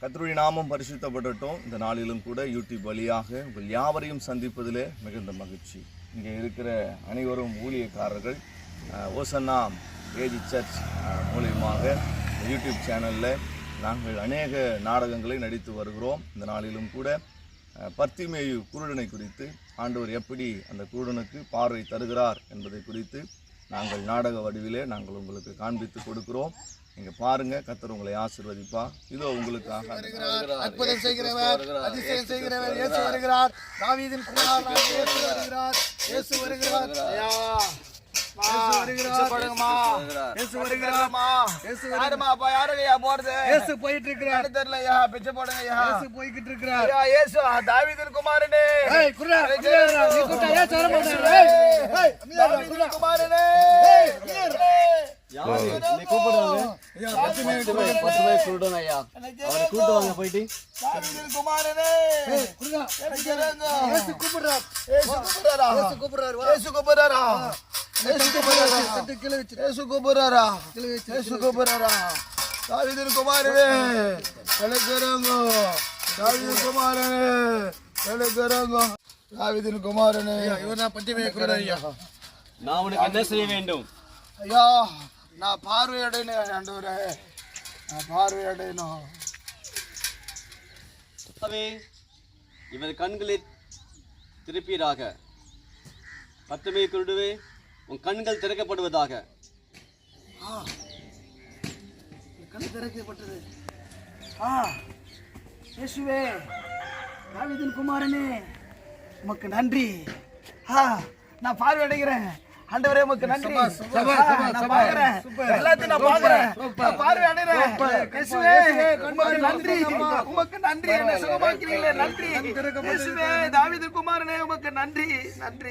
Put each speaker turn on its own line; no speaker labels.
கத்தருடைய நாமம் பரிசுத்தப்படட்டும். இந்த நாளிலும் கூட யூடியூப் வழியாக உங்கள் யாவரையும் சந்திப்பதிலே மிகுந்த மகிழ்ச்சி. இங்கே இருக்கிற அனைவரும் ஊழியக்காரர்கள் ஓசன்னா ஏஜி சர்ச் மூலியமாக யூடியூப் சேனலில் நாங்கள் அநேக நாடகங்களை நடித்து வருகிறோம். இந்த நாளிலும் கூட பர்த்திமேயு குருடனை குறித்து ஆண்டவர் எப்படி அந்த குருடனுக்கு பார்வை தருகிறார் என்பதை குறித்து நாங்கள் நாடக வடிவிலே நாங்கள் உங்களுக்கு காண்பித்து கொடுக்கிறோம். நீங்க பாருங்க கத்தர் உங்களை ஆசீர்வதிப்பா. இதோ உங்களுக்காக
அற்புதம் செய்கிறவர் அதிசயம் செய்கிறவர் இயேசு வருகிறார். தாவீதின் குமாரனாகிய இயேசு வருகிறார். இயேசு வருகிறார். ஐயா. இயேசு வருகிறார். இயேசு வருகிறார். இயேசு
யாருமா அப்பா யாருங்கய்யா போறது?
இயேசு போயிட்டு இருக்கிறார்
தெரியலையா பிச்சை போடுங்கய்யா
இயேசு போய்கிட்டு இருக்கிறார்
இயேசு தாவீதின் குமாரனே.
ஏய்
கூப்பிடுவாங்க ஐயா அவரை கூட்டு வாங்க போயிட்டு.
கூப்பிடுறார்.
கூப்பிடுறாரா?
கூப்பிடுறார்
தாவீதின் குமாரனே. எனக்கு தாவீதின் குமாரனே. எனக்கு தாவீதின் குமாரனே.
இவர் நான் பட்டிமே குர்ரா ஐயா.
நான் உனக்கு என்ன செய்ய வேண்டும்?
ஐயா நான் பார்வையடையணும் ஆண்டவரே நான் பார்வையடையணும்.
இவர் கண்களை திருப்பீராக. பத்துமே குருடுவே உன் கண்கள் திறக்கப்படுவதாக.
கண் திறக்கப்பட்டது. ஆ. இயேசுவே தாவீதின் குமாரனே உமக்கு நன்றி. ஆ நான் பார்வையடைகிறேன். ஆண்டவரே உமக்கு நன்றி. நான் பார்க்கிறேன். எல்லாத்தையும் நான் பார்க்கிறேன். நான் பார்வையடைகிறேன் இயேசுவே உமக்கு நன்றி. உமக்கு நன்றி. என்ன சுகமாக்கிறீங்களே நன்றி. தாவீதின் குமாரனே உமக்கு நன்றி. நன்றி.